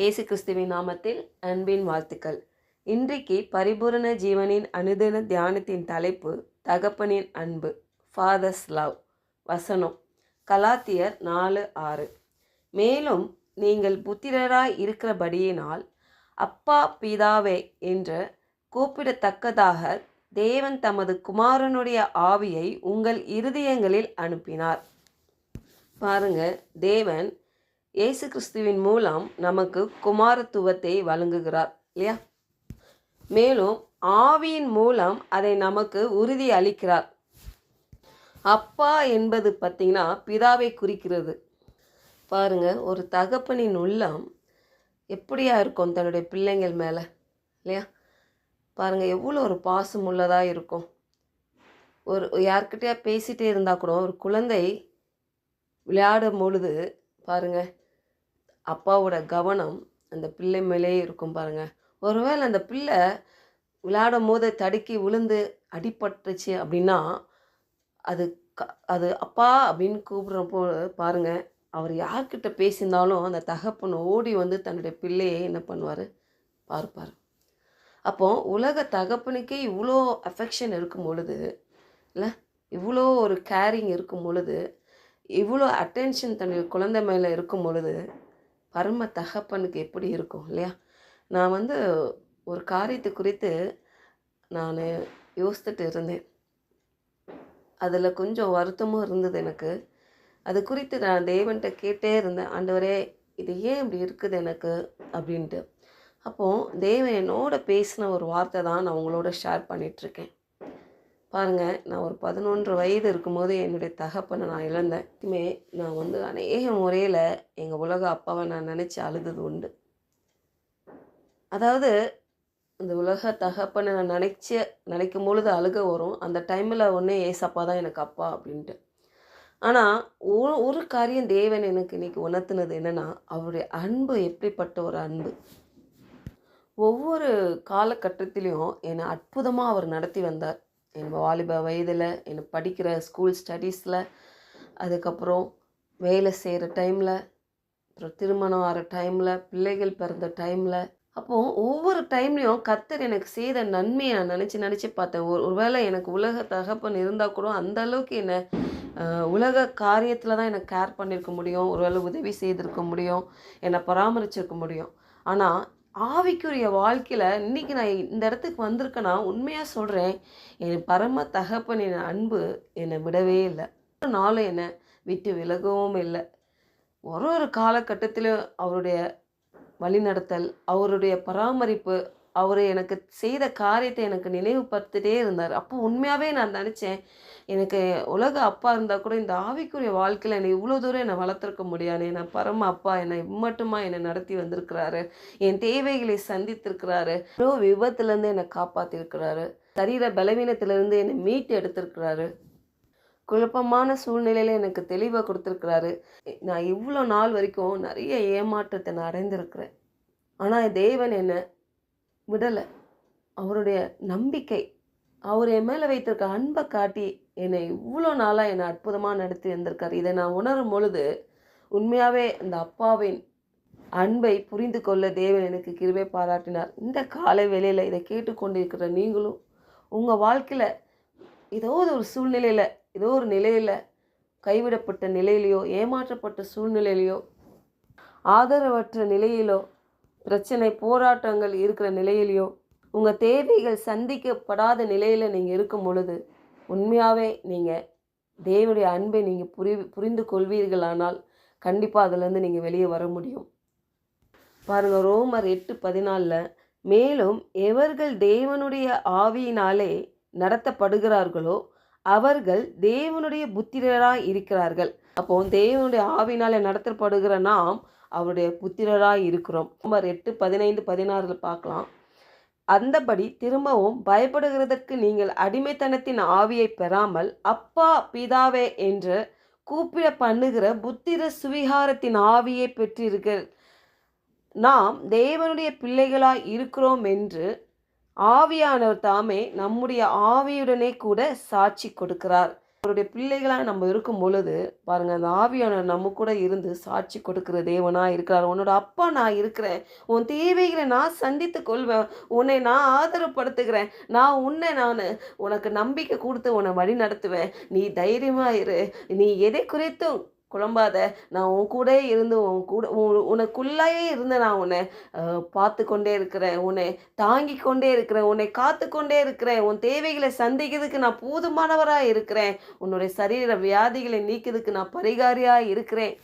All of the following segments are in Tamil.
இயேசு கிறிஸ்துவின் நாமத்தில் அன்பின் வாழ்த்துக்கள். இன்றைக்கு பரிபூரண ஜீவனின் அனுதின தியானத்தின் தலைப்பு தகப்பனின் அன்பு ஃபாதர்ஸ் லவ் வசனம் கலாத்தியர் நாலு ஆறு. மேலும் நீங்கள் புத்திரராய் இருக்கிறபடியினால் அப்பா பிதாவே என்று கூப்பிடத்தக்கதாக தேவன் தமது குமாரனுடைய ஆவியை உங்கள் இருதயங்களில் அனுப்பினார். பாருங்க தேவன் இயேசு கிறிஸ்துவின் மூலம் நமக்கு குமாரத்துவத்தை வழங்குகிறார் இல்லையா? மேலும் ஆவியின் மூலம் அதை நமக்கு உறுதி அளிக்கிறார். அப்பா என்பது பார்த்திங்கன்னா பிதாவை குறிக்கிறது. பாருங்க ஒரு தகப்பனின் உள்ளம் எப்படியா இருக்கும் தன்னுடைய பிள்ளைங்கள் மேலே இல்லையா? பாருங்கள் எவ்வளோ ஒரு பாசம் உள்ளதாக இருக்கும். ஒரு யார்கிட்டயா பேசிகிட்டே இருந்தால் கூட ஒரு குழந்தை விளையாடும் பொழுது பாருங்கள் அப்பாவோட கவனம் அந்த பிள்ளை மேலே இருக்கும் பாருங்கள் ஒருவேளை அந்த பிள்ளை விளையாடும் போது தடுக்கி விழுந்து அடிபட்டுச்சு அப்படின்னா அது க அது அப்பா அப்படின்னு கூப்பிட்றப்போ பாருங்க அவர் யார்கிட்ட பேசியிருந்தாலும் அந்த தகப்பன் ஓடி வந்து தன்னுடைய பிள்ளையை என்ன பண்ணுவார்? பார்ப்பார். அப்போ உலக தகப்பனுக்கே இவ்வளோ அஃபெக்ஷன் இருக்கும் பொழுது இல்லை? இவ்வளோ ஒரு கேரிங் இருக்கும் பொழுது இவ்வளோ அட்டென்ஷன் தன்னுடைய குழந்தை மேலே இருக்கும் பொழுது பரம தகப்பனுக்கு எப்படி இருக்கும் இல்லையா? நான் வந்து ஒரு காரியத்தை குறித்து நான் யோசித்துட்டு இருந்தேன். அதில் கொஞ்சம் வருத்தமும் இருந்தது எனக்கு. அது குறித்து நான் தேவன்கிட்ட கேட்டே இருந்தேன். ஆண்டவரே இது ஏன் இப்படி இருக்குது எனக்கு? அப்படின்ட்டு. அப்போது தேவன் என்னோட பேசின ஒரு வார்த்தை தான் நான் உங்களோட ஷேர் பண்ணிகிட்ருக்கேன் பாருங்கள் நான் ஒரு பதினொன்று வயது இருக்கும்போது என்னுடைய தகப்பனை நான் இழந்தேன். நான் வந்து அநேக முறையில் எங்கள் உலக அப்பாவை நான் நினச்சி அழுதது உண்டு. அதாவது இந்த உலக தகப்பனை நான் நினச்சி நினைக்கும் பொழுது அழுக வரும். அந்த டைமில் ஒன்றே ஏசப்பா தான் எனக்கு அப்பா அப்படின்ட்டு. ஆனால் ஒரு ஒரு காரியம் தேவன் எனக்கு இன்னைக்கு உணர்த்தினது என்னென்னா அவருடைய அன்பு எப்படிப்பட்ட ஒரு அன்பு? ஒவ்வொரு காலகட்டத்திலையும் என்னை அற்புதமாக அவர் நடத்தி வந்தார். என் வாலிப வயதில் என்னை படிக்கிற ஸ்கூல் ஸ்டடீஸில் அதுக்கப்புறம் வேலை செய்கிற டைமில் அப்புறம் திருமணம் ஆகிற டைமில் பிள்ளைகள் பிறந்த டைமில் அப்போது ஒவ்வொரு டைம்லேயும் கத்தர் எனக்கு செய்த நன்மையை நான் நினச்சி நினச்சி பார்த்தேன். ஒரு ஒருவேளை எனக்கு உலக தகப்பன் இருந்தால் கூட அந்த அளவுக்கு என்னை உலக காரியத்தில் தான் எனக்கு கேர் பண்ணியிருக்க முடியும். ஒருவேளை உதவி செய்திருக்க முடியும். என்னை பராமரிச்சிருக்க முடியும். ஆனால் ஆவிக்குரிய வாழ்க்கையில் இன்றைக்கி நான் இந்த இடத்துக்கு வந்திருக்கேன்னா உண்மையாக சொல்கிறேன் என் பரம தகப்பனின் அன்பு என்னை விடவே இல்லை. ஒரு நாளும் என்னை விட்டு விலகவும் இல்லை. ஒரு ஒரு காலகட்டத்திலும் அவருடைய வழிநடத்தல் அவருடைய பராமரிப்பு அவர் எனக்கு செய்த காரியத்தை எனக்கு நினைவுபடுத்திட்டே இருந்தார். அப்போ உண்மையாகவே நான் நினச்சேன் எனக்கு உலக அப்பா இருந்தால் கூட இந்த ஆவிக்குரிய வாழ்க்கையில் என்னை இவ்வளோ தூரம் என்னை வளர்த்துருக்க முடியாது. என்னை பரம அப்பா என்னை இம்மட்டுமா என்னை நடத்தி வந்திருக்கிறாரு. என் தேவைகளை சந்தித்திருக்கிறாரு. எவ்வளோ விபத்துலேருந்து என்னை காப்பாற்றிருக்கிறாரு சரீர பலவீனத்திலிருந்து என்னை மீட்டு எடுத்திருக்கிறாரு. குழப்பமான சூழ்நிலையில் எனக்கு தெளிவாக கொடுத்துருக்கிறாரு. நான் இவ்வளோ நாள் வரைக்கும் நிறைய ஏமாற்றத்தை நான் அடைந்திருக்கிறேன். ஆனால் தேவன் என்னை விடலை. அவருடைய நம்பிக்கை அவர் என் மேலே வைத்திருக்க அன்பை காட்டி என்னை இவ்வளோ நாளாக என்னை அற்புதமாக நடத்தி வந்திருக்காரு. இதை நான் உணரும் பொழுது உண்மையாகவே அந்த அப்பாவின் அன்பை புரிந்து கொள்ள தேவன் எனக்கு கிருவே பாராட்டினார். இந்த காலை வேளையில் இதை கேட்டுக்கொண்டிருக்கிற நீங்களும் உங்கள் வாழ்க்கையில் ஏதோ ஒரு சூழ்நிலையில் ஏதோ ஒரு நிலையில் கைவிடப்பட்ட நிலையிலையோ ஏமாற்றப்பட்ட சூழ்நிலையிலையோ ஆதரவற்ற நிலையிலோ பிரச்சனை போராட்டங்கள் இருக்கிற நிலையிலையோ உங்கள் தேவைகள் சந்திக்கப்படாத நிலையில் நீங்கள் இருக்கும் பொழுது உண்மையாகவே நீங்கள் தேவனுடைய அன்பை நீங்கள் புரி புரிந்து கொள்வீர்களானால் கண்டிப்பாக அதிலேருந்து நீங்கள் வெளியே வர முடியும். பாருங்கள் ரோமர் எட்டு பதினாலில் மேலும் எவர்கள் தேவனுடைய ஆவியினாலே நடத்தப்படுகிறார்களோ அவர்கள் தேவனுடைய புத்திரராக இருக்கிறார்கள். அப்போ தேவனுடைய ஆவினாலே நடத்தப்படுகிற நாம் அவருடைய புத்திரராக இருக்கிறோம். நம்பர் எட்டு பதினைந்து பதினாறில் பார்க்கலாம். அந்தபடி திரும்பவும் பயப்படுகிறதற்கு நீங்கள் அடிமைத்தனத்தின் ஆவியை பெறாமல் அப்பா பிதாவே என்று கூப்பிட பண்ணுகிற புத்திர சுவிகாரத்தின் ஆவியை பெற்றீர்கள் நாம் தேவனுடைய பிள்ளைகளாய் இருக்கிறோம் என்று ஆவியானவர் தாமே நம்முடைய ஆவியுடனே கூட சாட்சி கொடுக்கிறார். அவருடைய பிள்ளைகளாக நம்ம இருக்கும் பொழுது பாருங்க அந்த ஆவியானவர் நம்ம கூட இருந்து சாட்சி கொடுக்கிற தேவனாக இருக்கிறார். உன்னோட அப்பா நான் இருக்கிறேன். உன் தேவைகளை நான் சந்தித்து கொள்வேன். உன்னை நான் ஆதரவுப்படுத்துகிறேன் நான் உன்னை நான் உனக்கு நம்பிக்கை கொடுத்து உன்னை வழி நடத்துவேன் நீ தைரியமாக இரு நீ எதை குறித்தும் குழம்பாத நான் உன் கூட இருந்து உன் கூட உன்- உனக்குள்ளேயே இருந்து நான் உன்னை பார்த்து கொண்டே இருக்கிறேன். உன்னை தாங்கி கொண்டே இருக்கிறேன். உன்னை காத்து கொண்டே இருக்கிறேன். உன் தேவைகளை சந்திக்கிறதுக்கு நான் போதுமானவராக இருக்கிறேன். உன்னுடைய சரீர வியாதிகளை நீக்கிறதுக்கு நான் பரிகாரியாக இருக்கிறேன்.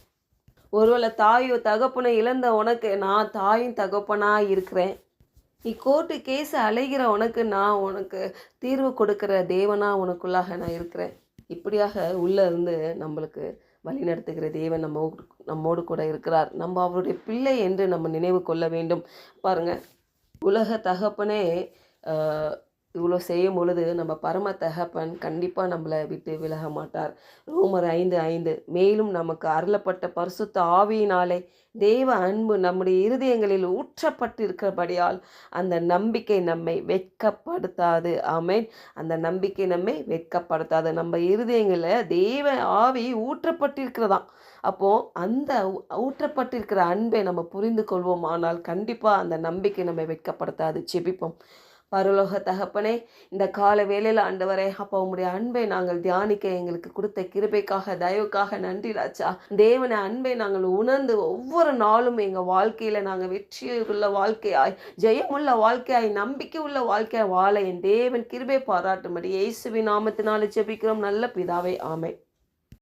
ஒருவேளை தாயோ தகப்பனை இழந்த உனக்கு நான் தாயும் தகப்பனாக இருக்கிறேன். நீ கோர்ட்டு கேஸ் அலைகிற உனக்கு நான் உனக்கு தீர்வு கொடுக்குற தேவனாக உனக்குள்ளாக நான் இருக்கிறேன். இப்படியாக உள்ளே இருந்து நம்மளுக்கு வழிநடத்துகிற தேவன் நம்ம நம்மோடு கூட இருக்கிறார். நம்ம அவருடைய பிள்ளை என்று நம்ம நினைவு கொள்ள வேண்டும். பாருங்கள் உலக தகப்பனே இவ்வளோ செய்யும் பொழுது நம்ம பரம தகப்பன் கண்டிப்பாக நம்மளை விட்டு விலக மாட்டார். ரோமர் ஐந்து ஐந்து. மேலும் நமக்கு அருளப்பட்ட பரிசுத்த ஆவியினாலே தேவ அன்பு நம்முடைய இருதயங்களில் ஊற்றப்பட்டிருக்கிறபடியால் அந்த நம்பிக்கை நம்மை வெட்கப்படுத்தாது. ஆமேன். அந்த நம்பிக்கை நம்மை வெட்கப்படுத்தாது. நம்ம இருதயங்களில் தேவ ஆவி ஊற்றப்பட்டிருக்கிறதாம். அப்போது அந்த ஊற்றப்பட்டிருக்கிற அன்பை நம்ம புரிந்து கொள்வோம். ஆனால் கண்டிப்பாக அந்த நம்பிக்கை நம்மை வெட்கப்படுத்தாது. செபிப்போம் பரலோக தகப்பனே இந்த கால வேலையில் ஆண்டவரே அப்போ உங்களுடைய அன்பை நாங்கள் தியானிக்க எங்களுக்கு கொடுத்த கிருபைக்காக தயவுக்காக நன்றி ராஜா. தேவனை அன்பை நாங்கள் உணர்ந்து ஒவ்வொரு நாளும் எங்கள் வாழ்க்கையில் நாங்கள் வெற்றியுள்ள வாழ்க்கையாய் ஜெயமுள்ள வாழ்க்கையாய் நம்பிக்கை உள்ள வாழ்க்கையாய் வாழ என் தேவன் கிருபை பாராட்டும்படி இயேசுவின் நாமத்தினால ஜெபிக்கிறோம். நல்ல பிதாவை ஆமை